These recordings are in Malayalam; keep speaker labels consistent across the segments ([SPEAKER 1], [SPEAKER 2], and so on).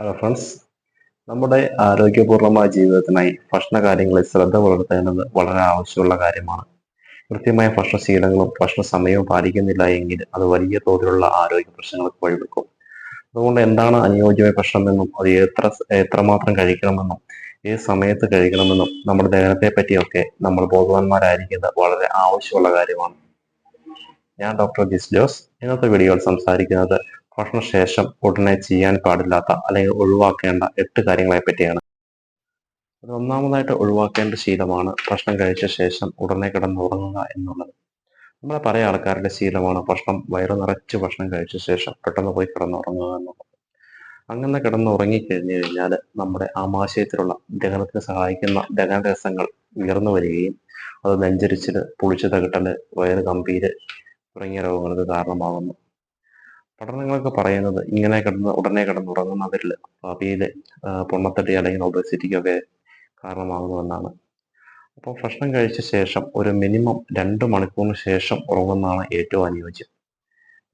[SPEAKER 1] ഹലോ ഫ്രണ്ട്സ് നമ്മുടെ ആരോഗ്യപൂർണമായ ജീവിതത്തിനായി ഭക്ഷണ കാര്യങ്ങളിൽ ശ്രദ്ധ പുലർത്തേണ്ടത് വളരെ ആവശ്യമുള്ള കാര്യമാണ്. കൃത്യമായ ഭക്ഷണശീലങ്ങളും ഭക്ഷണ സമയവും പാലിക്കുന്നില്ല എങ്കിൽ അത് വലിയ തോതിലുള്ള ആരോഗ്യ പ്രശ്നങ്ങൾക്ക് വഴിവെക്കും അതുകൊണ്ട് എന്താണ് അനുയോജ്യമായ ഭക്ഷണമെന്നും അത് എത്ര എത്രമാത്രം കഴിക്കണമെന്നും ഏത് സമയത്ത് കഴിക്കണമെന്നും നമ്മുടെ ദഹനത്തെ പറ്റിയൊക്കെ നമ്മൾ ബോധവാന്മാരായിരിക്കുന്നത് വളരെ ആവശ്യമുള്ള കാര്യമാണ്. ഞാൻ ഡോക്ടർ ജിസ് ജോസ് ഇന്നത്തെ വീഡിയോയിൽ സംസാരിക്കുന്നത് ഭക്ഷണശേഷം ഉടനെ ചെയ്യാൻ പാടില്ലാത്ത അല്ലെങ്കിൽ ഒഴിവാക്കേണ്ട എട്ട് കാര്യങ്ങളെ പറ്റിയാണ്. ഒന്നാമതായിട്ട് ഒഴിവാക്കേണ്ട ശീലമാണ് ഭക്ഷണം കഴിച്ച ശേഷം ഉടനെ കിടന്നുറങ്ങുക എന്നുള്ളത്. നമ്മളെ പല ആൾക്കാരുടെ ശീലമാണ് ഭക്ഷണം വയറു നിറച്ച് ഭക്ഷണം കഴിച്ച ശേഷം പെട്ടെന്ന് പോയി കിടന്നുറങ്ങുക എന്നുള്ളത്. അങ്ങനെ കിടന്നുറങ്ങി കഴിഞ്ഞു കഴിഞ്ഞാൽ നമ്മുടെ ആമാശയത്തിലുള്ള ദഹനത്തിന് സഹായിക്കുന്ന ദഹനരസങ്ങൾ ഉയർന്നു വരികയും അത് നെഞ്ചരിച്ചിൽ പുളിച്ചു തകിട്ടൽ വയറ് കമ്പീര് തുടങ്ങിയ രോഗങ്ങൾക്ക് കാരണമാകുന്നു പഠനങ്ങളൊക്കെ പറയുന്നത് ഇങ്ങനെ കിടന്ന് ഉടനെ കിടന്നുറങ്ങുന്നവരിൽ ഭാവിയിൽ പൊണ്ണത്തടി അല്ലെങ്കിൽ ഒബേസിറ്റിക്കൊക്കെ കാരണമാകുന്നുവെന്നാണ്. അപ്പോൾ ഭക്ഷണം കഴിച്ച ശേഷം ഒരു മിനിമം രണ്ട് മണിക്കൂറിന് ശേഷം ഉറങ്ങുന്നതാണ് ഏറ്റവും അനുയോജ്യം.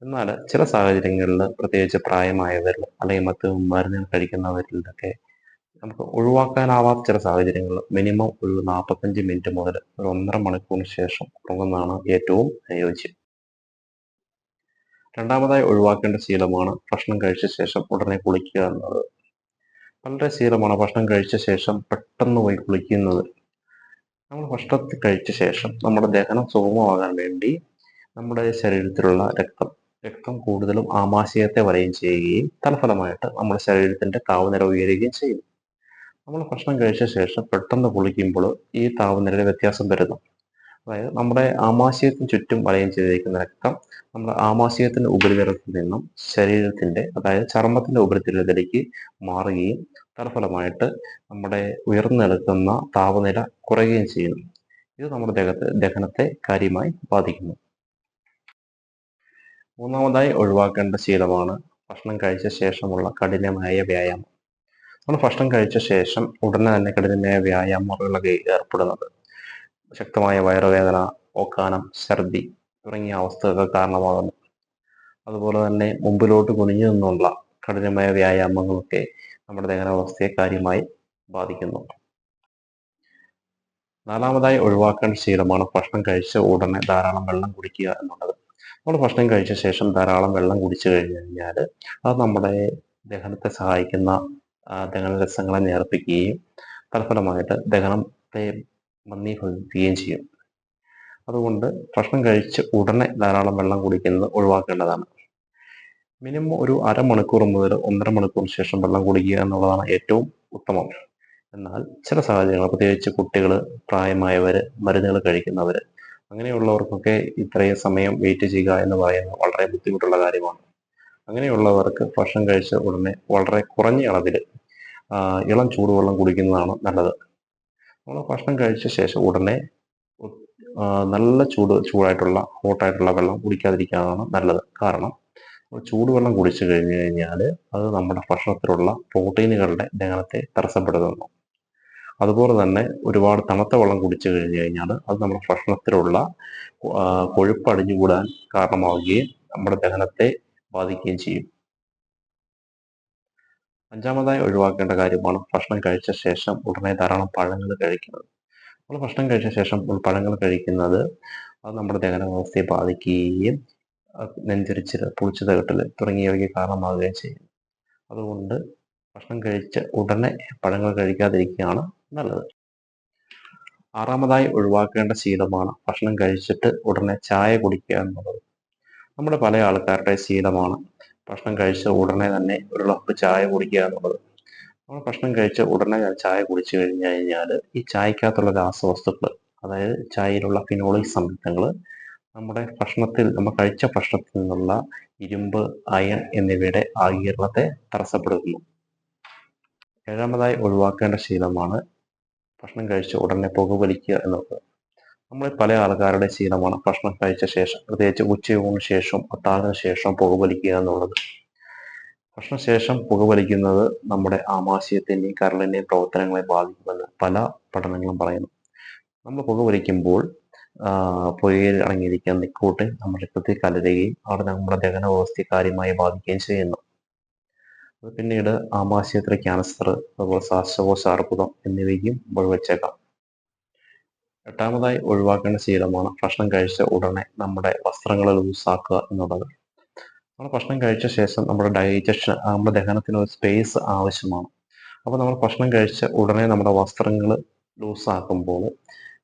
[SPEAKER 1] എന്നാൽ ചില സാഹചര്യങ്ങളിൽ പ്രത്യേകിച്ച് പ്രായമായവരിൽ അല്ലെങ്കിൽ മറ്റ് മരുന്നുകൾ കഴിക്കുന്നവരിലൊക്കെ നമുക്ക് ഒഴിവാക്കാനാവാത്ത ചില സാഹചര്യങ്ങളിൽ മിനിമം ഒരു നാൽപ്പത്തഞ്ച് മിനിറ്റ് മുതൽ ഒരു ഒന്നര മണിക്കൂറിന് ശേഷം ഉറങ്ങുന്നതാണ് ഏറ്റവും അനുയോജ്യം. രണ്ടാമതായി ഒഴിവാക്കേണ്ട ശീലമാണ് ഭക്ഷണം കഴിച്ച ശേഷം ഉടനെ കുളിക്കുക എന്നത്. വളരെ ശീലമാണ് ഭക്ഷണം കഴിച്ച ശേഷം പെട്ടെന്ന് പോയി കുളിക്കുന്നത്. നമ്മൾ ഭക്ഷണത്തിൽ കഴിച്ച ശേഷം നമ്മുടെ ദഹനം സുഗമമാകാൻ വേണ്ടി നമ്മുടെ ശരീരത്തിലുള്ള രക്തം രക്തം കൂടുതലും ആമാശയത്തെ വലയം ചെയ്യുകയും തൽഫലമായിട്ട് നമ്മുടെ ശരീരത്തിന്റെ താപനില ഉയരുകയും ചെയ്യും. നമ്മൾ ഭക്ഷണം കഴിച്ച ശേഷം പെട്ടെന്ന് കുളിക്കുമ്പോൾ ഈ താപനിലയിൽ വ്യത്യാസം വരുന്നു. അതായത് നമ്മുടെ ആമാശയത്തിന് ചുറ്റും വലയം ചെയ്തിരിക്കുന്ന രക്തം നമ്മുടെ ആമാശയത്തിന്റെ ഉപരിതലത്തിൽ നിന്നും ശരീരത്തിന്റെ അതായത് ചർമ്മത്തിന്റെ ഉപരിതലത്തിലേക്ക് മാറുകയും തൽഫലമായിട്ട് നമ്മുടെ ഉയർന്നെടുക്കുന്ന താപനില കുറയുകയും ചെയ്യുന്നു. ഇത് നമ്മുടെ ദേഹത്തെ ദഹനത്തെ കാര്യമായി ബാധിക്കുന്നു. മൂന്നാമതായി ഒഴിവാക്കേണ്ട ശീലമാണ് ഭക്ഷണം കഴിച്ച ശേഷമുള്ള കഠിനമായ വ്യായാമം. നമ്മൾ ഭക്ഷണം കഴിച്ച ശേഷം ഉടനെ തന്നെ കഠിനമായ വ്യായാമങ്ങളിലൊക്കെ ഏർപ്പെടുന്നത്. ശക്തമായ വയറുവേദന ഓക്കാനം ഛർദി തുടങ്ങിയ അവസ്ഥകൾ കാരണമാകുന്നു. അതുപോലെ തന്നെ മുമ്പിലോട്ട് കുനിഞ്ഞു നിന്നുള്ള കഠിനമായ വ്യായാമങ്ങളൊക്കെ നമ്മുടെ ദഹനാവസ്ഥയെ കാര്യമായി ബാധിക്കുന്നു. നാലാമതായി ഒഴിവാക്കേണ്ട ശീലമാണ് ഭക്ഷണം കഴിച്ച ഉടനെ ധാരാളം വെള്ളം കുടിക്കുക എന്നുള്ളത്. നമ്മൾ ഭക്ഷണം കഴിച്ച ശേഷം ധാരാളം വെള്ളം കുടിച്ചു കഴിഞ്ഞു കഴിഞ്ഞാൽ അത് നമ്മുടെ ദഹനത്തെ സഹായിക്കുന്ന ദഹനരസങ്ങളെ നേർപ്പിക്കുകയും തൽഫലമായിട്ട് ദഹനത്തെ മന്ദീഭവിക്കുകയും ചെയ്യും. അതുകൊണ്ട് ഭക്ഷണം കഴിച്ച് ഉടനെ ധാരാളം വെള്ളം കുടിക്കുന്നത് ഒഴിവാക്കേണ്ടതാണ്. മിനിമം ഒരു അരമണിക്കൂർ മുതൽ ഒന്നര മണിക്കൂർ ശേഷം വെള്ളം കുടിക്കുക എന്നുള്ളതാണ് ഏറ്റവും ഉത്തമം. എന്നാൽ ചില സാഹചര്യങ്ങൾ പ്രത്യേകിച്ച് കുട്ടികൾ പ്രായമായവർ മരുന്നുകൾ കഴിക്കുന്നവർ അങ്ങനെയുള്ളവർക്കൊക്കെ ഇത്രയും സമയം വെയിറ്റ് ചെയ്യുക എന്ന് പറയുന്നത് വളരെ ബുദ്ധിമുട്ടുള്ള കാര്യമാണ്. അങ്ങനെയുള്ളവർക്ക് ഭക്ഷണം കഴിച്ച ഉടനെ വളരെ കുറഞ്ഞ അളവിൽ ഇളം ചൂടുവെള്ളം കുടിക്കുന്നതാണ് നല്ലത്. നമ്മൾ ഭക്ഷണം കഴിച്ച ശേഷം ഉടനെ നല്ല ചൂട് ചൂടായിട്ടുള്ള ഹോട്ടായിട്ടുള്ള വെള്ളം കുടിക്കാതിരിക്കാനാണ് നല്ലത്. കാരണം ചൂടുവെള്ളം കുടിച്ചു കഴിഞ്ഞു കഴിഞ്ഞാൽ അത് നമ്മുടെ ഭക്ഷണത്തിലുള്ള പ്രോട്ടീനുകളുടെ ദഹനത്തെ തടസ്സപ്പെടുത്തുന്നു. അതുപോലെ തന്നെ ഒരുപാട് തണുത്ത വെള്ളം കുടിച്ചു കഴിഞ്ഞു കഴിഞ്ഞാൽ അത് നമ്മുടെ ഭക്ഷണത്തിലുള്ള കൊഴുപ്പ് അടിഞ്ഞുകൂടാൻ കാരണമാവുകയും നമ്മുടെ ദഹനത്തെ ബാധിക്കുകയും ചെയ്യും. അഞ്ചാമതായി ഒഴിവാക്കേണ്ട കാര്യമാണ് ഭക്ഷണം കഴിച്ച ശേഷം ഉടനെ ധാരാളം പഴങ്ങൾ കഴിക്കുന്നത്. നമ്മൾ ഭക്ഷണം കഴിച്ച ശേഷം പഴങ്ങൾ കഴിക്കുന്നത് അത് നമ്മുടെ ദഹനാവസ്ഥയെ ബാധിക്കുകയും നെഞ്ചരിച്ചിൽ പുളിച്ചു തകട്ടൽ തുടങ്ങിയവയ്ക്ക് കാരണമാവുകയും ചെയ്യും. അതുകൊണ്ട് ഭക്ഷണം കഴിച്ച് ഉടനെ പഴങ്ങൾ കഴിക്കാതിരിക്കുകയാണ് നല്ലത്. ആറാമതായി ഒഴിവാക്കേണ്ട ശീലമാണ് ഭക്ഷണം കഴിച്ചിട്ട് ഉടനെ ചായ കുടിക്കുക എന്നുള്ളത്. നമ്മുടെ പല ആൾക്കാരുടെ ശീലമാണ് ഭക്ഷണം കഴിച്ച ഉടനെ തന്നെ ഒരു കപ്പ് ചായ കുടിക്കുക എന്നുള്ളത്. നമ്മൾ ഭക്ഷണം കഴിച്ച ഉടനെ ചായ കുടിച്ചു കഴിഞ്ഞു കഴിഞ്ഞാൽ ഈ ചായക്കകത്തുള്ള രാസവസ്തുക്കൾ അതായത് ചായയിലുള്ള ഫിനോളിക് സംയുക്തങ്ങൾ നമ്മുടെ ഭക്ഷണത്തിൽ നമ്മൾ കഴിച്ച ഭക്ഷണത്തിൽ നിന്നുള്ള ഇരുമ്പ് അയൺ എന്നിവയുടെ ആകീരണത്തെ തടസ്സപ്പെടുത്തുന്നു. ഏഴാമതായി ഒഴിവാക്കേണ്ട ശീലമാണ് ഭക്ഷണം കഴിച്ച ഉടനെ പുകവലിക്കുക എന്നത് നമ്മൾ പല ആൾക്കാരുടെ ശീലമാണ്. ഭക്ഷണം കഴിച്ച ശേഷം പ്രത്യേകിച്ച് ഉച്ചയൂണിന് ശേഷം അത്താഴത്തിന് ശേഷം പുകവലിക്കുക എന്നുള്ളത്. ഭക്ഷണ ശേഷം പുകവലിക്കുന്നത് നമ്മുടെ ആമാശയത്തിന്റെയും കരളിന്റെയും പ്രവർത്തനങ്ങളെ ബാധിക്കുമെന്ന് പല പഠനങ്ങളും പറയുന്നു. നമ്മൾ പുകവലിക്കുമ്പോൾ പുകയിൽ അടങ്ങിയിരിക്കുന്ന നിക്കോട്ടിൻ നമ്മുടെ രക്തത്തിൽ കലരുകയും അവിടെ നമ്മുടെ ദഹന വ്യവസ്ഥയെ കാര്യമായി ബാധിക്കുകയും ചെയ്യുന്നു. പിന്നീട് ആമാശയത്തിലെ ക്യാൻസർ അതുപോലെ ശ്വാസകോശ അർബുദം എന്നിവയ്ക്കും വഴിവെച്ചേക്കാം. എട്ടാമതായി ഒഴിവാക്കേണ്ട ശീലമാണ് ഭക്ഷണം കഴിച്ച ഉടനെ നമ്മുടെ വസ്ത്രങ്ങൾ ലൂസാക്കുക എന്നുള്ളത്. നമ്മൾ ഭക്ഷണം കഴിച്ച ശേഷം നമ്മുടെ ഡൈജഷൻ നമ്മുടെ ദഹനത്തിന് ഒരു സ്പേസ് ആവശ്യമാണ്. അപ്പോൾ നമ്മൾ ഭക്ഷണം കഴിച്ച ഉടനെ നമ്മുടെ വസ്ത്രങ്ങൾ ലൂസാക്കുമ്പോൾ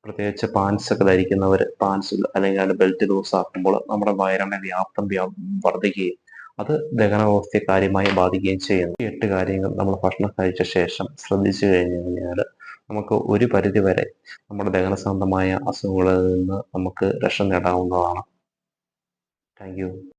[SPEAKER 1] പ്രത്യേകിച്ച് പാൻസ് ഒക്കെ ധരിക്കുന്നവർ പാൻസ് അല്ലെങ്കിൽ അതിന്റെ ബെൽറ്റ് ലൂസാക്കുമ്പോൾ നമ്മുടെ വയറിന്റെ വ്യാപ്തം വ്യാ വർദ്ധിക്കുകയും അത് ദഹനവ്യവസ്ഥയെ കാര്യമായി ബാധിക്കുകയും ചെയ്യുന്നു. എട്ട് കാര്യങ്ങൾ നമ്മൾ ഭക്ഷണം കഴിച്ച ശേഷം ശ്രദ്ധിച്ചു കഴിഞ്ഞു കഴിഞ്ഞാൽ നമുക്ക് ഒരു പരിധി വരെ നമ്മുടെ ദഹനസംബന്ധമായ അസുഖങ്ങളിൽ നിന്ന് നമുക്ക് രക്ഷ നേടാവുന്നതാണ്. താങ്ക്